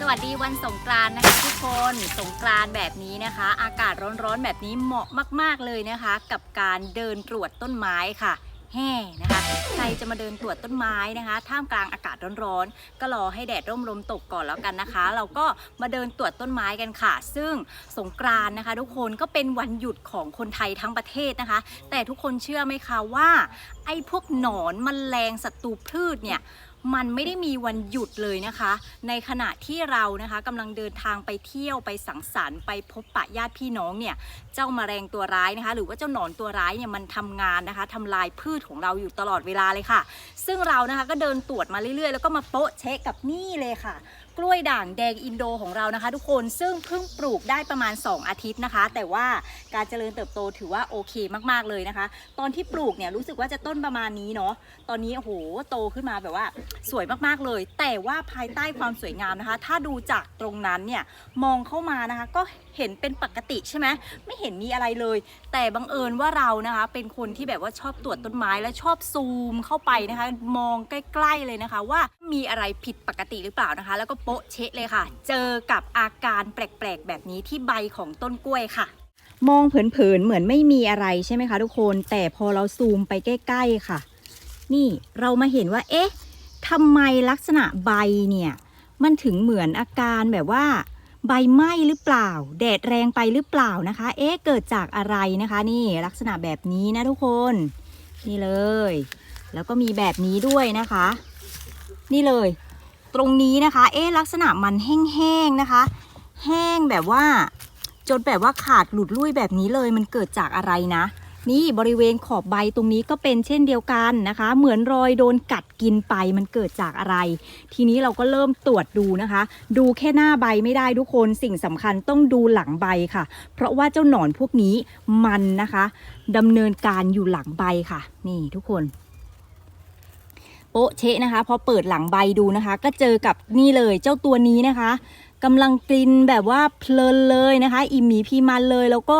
สวัสดีวันสงกรานต์นะคะทุกคนสงกรานต์แบบนี้นะคะ อากาศร้อนๆแบบนี้เหมาะมาก ๆเลยนะคะ กับการเดินตรวจต้นไม้ค่ะแห่นะคะใครจะมาเดินตรวจต้นไม้นะคะ ท่ามกลางอากาศร้อนๆ ก็รอให้แดดร่มลมตกก่อนแล้วกันนะคะ เราก็มาเดินตรวจต้นไม้กันค่ะ ซึ่งสงกรานนะคะ ทุกคนก็เป็นวันหยุดของคนไทยทั้งประเทศนะคะ แต่ทุกคนเชื่อไหมคะว่า ไอ้พวกหนอนมแมลงศัตรูพืชเนี่ย มันไม่ได้มีวันหยุดเลยนะคะ ในขณะที่เรานะคะกำลังเดินทางไปเที่ยวไปสังสรรค์ไปพบปะญาติพี่น้องเนี่ยเจ้าแมลงตัวร้ายนะคะ หรือว่าเจ้าหนอนตัวร้ายเนี่ยมันทำงานนะคะทำลายพืชของเราอยู่ตลอดเวลาเลยค่ะ ซึ่งเรานะคะก็เดินตรวจมาเรื่อยๆ แล้วก็มาโป๊ะเช็คกับนี่เลยค่ะ กล้วยด่างแดงอินโดของเรานะคะ ทุกคนซึ่งเพิ่งปลูกได้ประมาณ 2 อาทิตย์นะคะ แต่ว่าการเจริญเติบโตถือว่าโอเคมากๆเลยนะคะ ตอนที่ปลูกเนี่ยรู้สึกว่าจะต้นประมาณนี้เนาะตอนนี้โอ้โหโตขึ้นมาแบบว่าสวยมากๆเลย แต่ว่าภายใต้ความสวยงามนะคะ ถ้าดูจากตรงนั้นเนี่ยมองเข้ามานะคะก็ เห็นเป็นปกติใช่ไหมไม่เห็นมีอะไรเลย แต่บังเอิญว่าเรานะคะ เป็นคนที่แบบว่าชอบตรวจต้นไม้และชอบซูมเข้าไปนะคะ มองใกล้ๆเลยนะคะ ว่ามีอะไรผิดปกติหรือเปล่านะคะ แล้วก็โป๊ะเชะเลยค่ะ เจอกับอาการแปลกๆ แบบนี้ที่ใบของต้นกล้วยค่ะมองเผินๆ เหมือนไม่มีอะไรใช่ไหมคะทุกคน แต่พอเราซูมไปใกล้ ๆ ค่ะ นี่เรามาเห็นว่า เอ๊ะทำไมลักษณะใบเนี่ย มันถึงเหมือนอาการแบบว่า ใบไหม้หรือเปล่า แดดแรงไปหรือเปล่านะคะ เอ๊ะเกิดจากอะไรนะคะ นี่ลักษณะแบบนี้นะทุกคน นี่เลย แล้วก็มีแบบนี้ด้วยนะคะ นี่เลย ตรงนี้นะคะ เอ๊ะลักษณะมันแห้งๆนะคะ แห้งแบบว่าจนแบบว่าขาดหลุดลุ่ยแบบนี้เลยมันเกิดจากอะไรนะ นี่บริเวณขอบใบตรงนี้ก็เป็นเช่นเดียวกันนะคะ เหมือนรอยโดนกัดกินไปมันเกิดจากอะไร ทีนี้เราก็เริ่มตรวจดูนะคะ ดูแค่หน้าใบไม่ได้ทุกคนสิ่งสำคัญต้องดูหลังใบค่ะ เพราะว่าเจ้าหนอนพวกนี้มันนะคะดำเนินการอยู่หลังใบค่ะ นี่ทุกคนโป๊ะเชะนะคะพอเปิดหลังใบดูนะคะ ก็เจอกับนี่เลยเจ้าตัวนี้นะคะกำลังกินแบบว่าเพลินเลยนะคะ อิ่มหมีพีมันเลยแล้วก็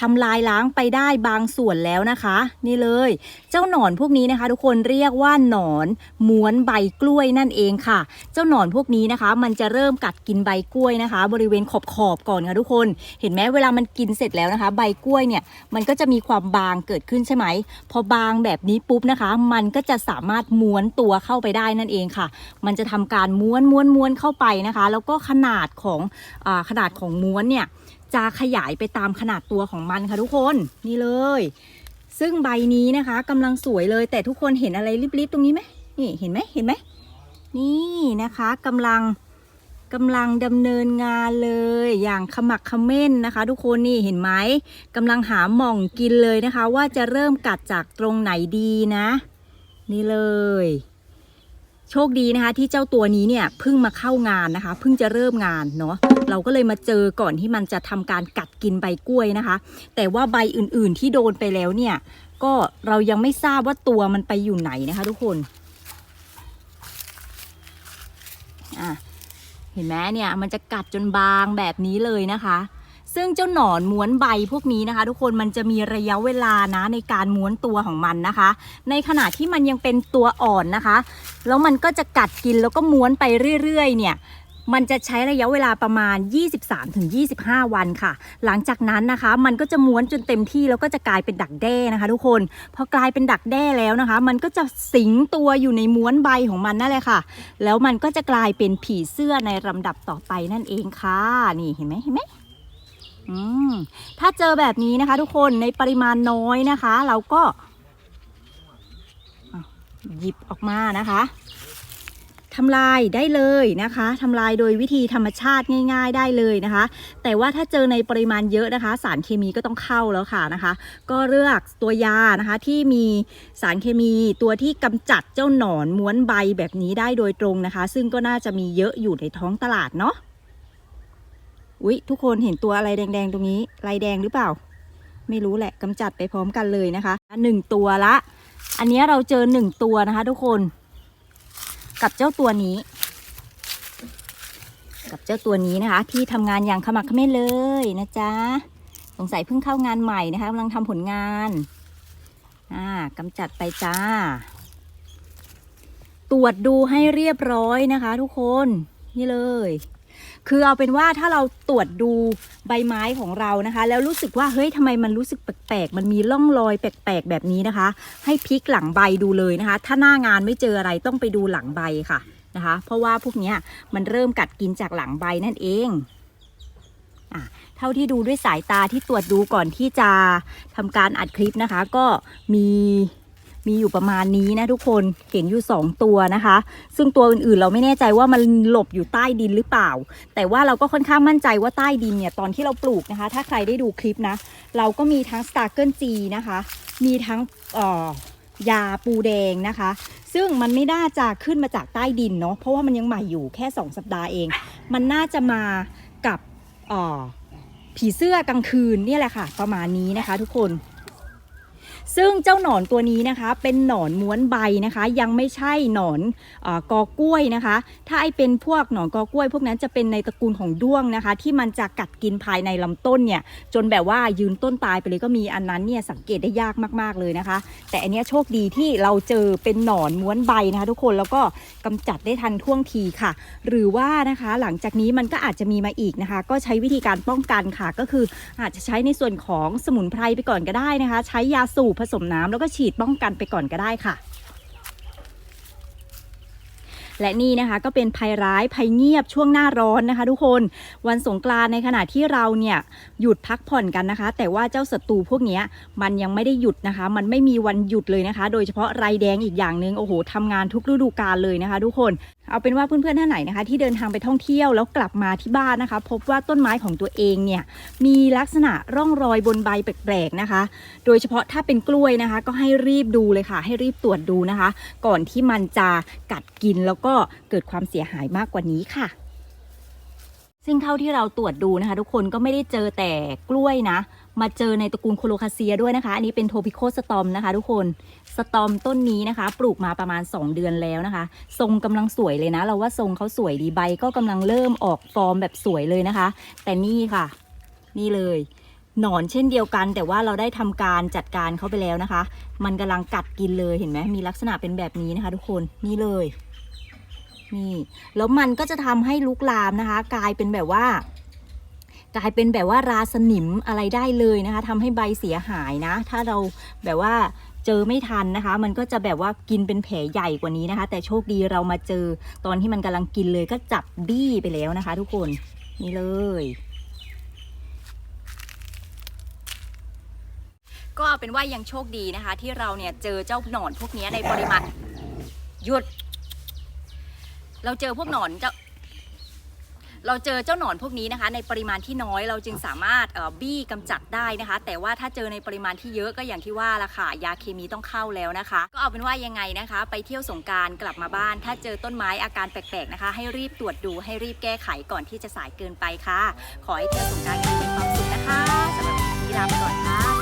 ทำลายล้างไปได้บางส่วนแล้วนะคะ นี่เลย เจ้าหนอนพวกนี้นะคะ ทุกคนเรียกว่าหนอนม้วนใบกล้วยนั่นเองค่ะ เจ้าหนอนพวกนี้นะคะ มันจะเริ่มกัดกินใบกล้วยนะคะ บริเวณขอบขอบก่อนค่ะทุกคน เห็นไหมเวลามันกินเสร็จแล้วนะคะ ใบกล้วยเนี่ยมันก็จะมีความบางเกิดขึ้นใช่ไหมพอบางแบบนี้ปุ๊บนะคะ มันก็จะสามารถม้วนตัวเข้าไปได้นั่นเองค่ะ มันจะทำการม้วนม้วนม้วนเข้าไปนะคะ แล้วก็ขนาดของอขนาดของม้วนเนี่ย จะขยายไปตามขนาดตัวของมันค่ะทุกคนนี่เลย ซึ่งใบนี้นะคะกำลังสวยเลยแต่ทุกคนเห็นอะไรริบๆตรงนี้ไหมนี่เห็นไหมเห็นไหมนี่นะคะกำลังกำลังดำเนินงานเลยอย่างขมักเขม้นนะคะ ทุกคนนี่เห็นไหมกำลังหาหม่องกินเลยนะคะ ว่าจะเริ่มกัดจากตรงไหนดีนะ นี่เลย โชคดีนะคะ ที่เจ้าตัวนี้เนี่ยเพิ่งมาเข้างานนะคะเพิ่งจะเริ่มงานเนาะเราก็เลยมาเจอก่อนที่มันจะทำการกัดกินใบกล้วยนะคะ แต่ว่าใบอื่นๆที่โดนไปแล้วเนี่ย ก็เรายังไม่ทราบว่าตัวมันไปอยู่ไหนนะคะทุกคนอะเห็นไหมเนี่ยมันจะกัดจนบางแบบนี้เลยนะคะ ซึ่งเจ้าหนอนม้วนใบพวกนี้นะคะ ทุกคนมันจะมีระยะเวลานะในการม้วนตัวของมันนะคะ ในขณะที่มันยังเป็นตัวอ่อนนะคะ แล้วมันก็จะกัดกินแล้วก็ม้วนไปเรื่อยๆ เนี่ยมันจะใช้ระยะเวลาประมาณ 23-25 วันค่ะ หลังจากนั้นนะคะ มันก็จะม้วนจนเต็มที่แล้วก็จะกลายเป็นดักแด้นะคะ ทุกคน พอกลายเป็นดักแด้แล้วนะคะ มันก็จะสิงตัวอยู่ในม้วนใบของมันนั่นแหละค่ะ แล้วมันก็จะกลายเป็นผีเสื้อในลำดับต่อไปนั่นเองค่ะ นี่เห็นไหมเห็นไหมอืม ถ้าเจอแบบนี้นะคะ ทุกคนในปริมาณน้อยนะคะ เราก็หยิบออกมานะคะทำลายได้เลยนะคะทำลายโดยวิธีธรรมชาติง่าย ๆ ได้เลยนะคะ แต่ว่าถ้าเจอในปริมาณเยอะนะคะ สารเคมีก็ต้องเข้าแล้วค่ะนะคะ ก็เลือกตัวยานะคะที่มีสารเคมีตัวที่กำจัดเจ้าหนอนม้วนใบแบบนี้ได้โดยตรงนะคะ ซึ่งก็น่าจะมีเยอะอยู่ในท้องตลาดเนาะ อุ๊ยทุกคนเห็นตัวอะไรแดงๆตรงนี้ลายแดงหรือเปล่า ไม่รู้แหละกำจัดไปพร้อมกันเลยนะคะหนึ่งตัวละ อันนี้เราเจอหนึ่งตัวนะคะ ทุกคน กับเจ้าตัวนี้ กับเจ้าตัวนี้นะคะ ที่ทำงานอย่างขมักขม้นเลยนะจ๊ะสงสัยเพิ่งเข้างานใหม่นะคะกำลังทำผลงานอ่ากำจัดไปจ้า ตรวจดูให้เรียบร้อยนะคะ ทุกคนนี่เลย คือเอาเป็นว่าถ้าเราตรวจดูใบไม้ของเรานะคะ แล้วรู้สึกว่าเฮ้ยทำไมมันรู้สึกแปลกๆ มันมีร่องรอยแปลกๆ แบบนี้นะคะ ให้พลิกหลังใบดูเลยนะคะ ถ้าหน้างานไม่เจออะไรต้องไปดูหลังใบค่ะนะคะ เพราะว่าพวกนี้มันเริ่มกัดกินจากหลังใบนั่นเองอะเท่าที่ดูด้วยสายตาที่ตรวจดูก่อนที่จะทำการอัดคลิปนะคะ ก็มี มีอยู่ประมาณนี้นะทุกคนเห็นอยู่สองตัวนะคะ ซึ่งตัวอื่นๆเราไม่แน่ใจว่ามันหลบอยู่ใต้ดินหรือเปล่า แต่ว่าเราก็ค่อนข้างมั่นใจว่าใต้ดินเนี่ยตอนที่เราปลูกนะคะ ถ้าใครได้ดูคลิปนะ เราก็มีทั้ง s t a r g e r G นะคะ มีทั้งยาปูแดงนะคะ ซึ่งมันไม่น่าจะขึ้นมาจากใต้ดินเนาะเพราะว่ามันยังใหม่อยู่แค่ 2 สัปดาห์เอง มันน่าจะมากับผีเสื้อกลางคืนนี่แหละค่ะ ประมาณนี้นะคะทุกคน ซึ่งเจ้าหนอนตัวนี้นะคะ เป็นหนอนม้วนใบนะคะ ยังไม่ใช่หนอนอกอกล้วยนะคะ ถ้าไอเป็นพวกหนอนกอกล้วย พวกนั้นจะเป็นในตระกูลของด้วงนะคะ ที่มันจะกัดกินภายในลำต้นเนี่ยจนแบบว่ายืนต้นตายไปเลยก็มีอันนั้นเนี่ยสังเกตได้ยากมากๆเลยนะคะ แต่อันนี้โชคดีที่เราเจอเป็นหนอนม้วนใบนะคะทุกคนแล้วก็กำจัดได้ทันท่วงทีค่ะ หรือว่านะคะหลังจากนี้มันก็อาจจะมีมาอีกนะคะ ก็ใช้วิธีการป้องกันค่ะ ก็คืออาจจะใช้ในส่วนของสมุนไพรไปก่อนก็ได้นะคะ ใช้ยาสูบผสมน้ำแล้วก็ฉีดป้องกันไปก่อนก็ได้ค่ะ และนี่นะคะก็เป็นภัยร้ายภัยเงียบช่วงหน้าร้อนนะคะ ทุกคนวันสงกรานในขณะที่เราเนี่ยหยุดพักผ่อนกันนะคะ แต่ว่าเจ้าศัตรูพวกนี้มันยังไม่ได้หยุดนะคะ มันไม่มีวันหยุดเลยนะคะ โดยเฉพาะไรแดงอีกอย่างหนึ่งโอ้โหทำงานทุกฤดูกาลเลยนะคะ ทุกคน เอาเป็นว่าเพื่อนๆท่านไหนนะคะ ที่เดินทางไปท่องเที่ยวแล้วกลับมาที่บ้านนะคะ พบว่าต้นไม้ของตัวเองเนี่ยมีลักษณะร่องรอยบนใบแปลกๆนะคะ โดยเฉพาะถ้าเป็นกล้วยนะคะ ก็ให้รีบดูเลยค่ะ ให้รีบตรวจดูนะคะ ก่อนที่มันจะกัดกินแล้วก็เกิดความเสียหายมากกว่านี้ค่ะ ซึ่งเท่าที่เราตรวจดูนะคะ ทุกคนก็ไม่ได้เจอแต่กล้วยนะ มาเจอในตระกูลโคโลคาเซียด้วยนะคะ อันนี้เป็นโทพิโคสตอมนะคะ ทุกคนสตอมต้นนี้นะคะ ปลูกมาประมาณ 2 เดือนแล้วนะคะ ทรงกำลังสวยเลยนะ เราว่าทรงเขาสวยดีใบ ก็กำลังเริ่มออกฟอร์มแบบสวยเลยนะคะ แต่นี่ค่ะ นี่เลยหนอนเช่นเดียวกัน แต่ว่าเราได้ทำการจัดการเขาไปแล้วนะคะ มันกำลังกัดกินเลยเห็นไหมมีลักษณะเป็นแบบนี้นะคะ ทุกคนนี่เลยนี่แล้วมันก็จะทำให้ลุกลามนะคะ กลายเป็นแบบว่า กลายเป็นแบบว่าราสนิมอะไรได้เลยนะคะทำให้ใบเสียหายนะ ถ้าเราแบบว่าเจอไม่ทันนะคะ มันก็จะแบบว่ากินเป็นแผลใหญ่กว่านี้นะคะ แต่โชคดีเรามาเจอตอนที่มันกำลังกินเลยก็จับบี้ไปแล้วนะคะ ทุกคนนี่เลยก็เอาเป็นว่ายังโชคดีนะคะ ที่เราเนี่ยเจอเจ้าหนอนพวกนี้ในปริมาณหยุด เราเจอพวกหนอนเจ้า เราเจอเจ้าหนอนพวกนี้นะคะ ในปริมาณที่น้อยเราจึงสามารถบี้กำจัดได้นะคะ แต่ว่าถ้าเจอในปริมาณที่เยอะก็อย่างที่ว่าละค่ะยาเคมีต้องเข้าแล้วนะคะ ก็เอาเป็นว่ายังไงนะคะ ไปเที่ยวสงการกลับมาบ้าน ถ้าเจอต้นไม้อาการแปลกๆนะคะ ให้รีบตรวจดูให้รีบแก้ไขก่อนที่จะสายเกินไปค่ะ ขอให้เที่ยวสงการกันมีความสุขนะคะสำหรับวันนี้ลาไปก่อนค่ะ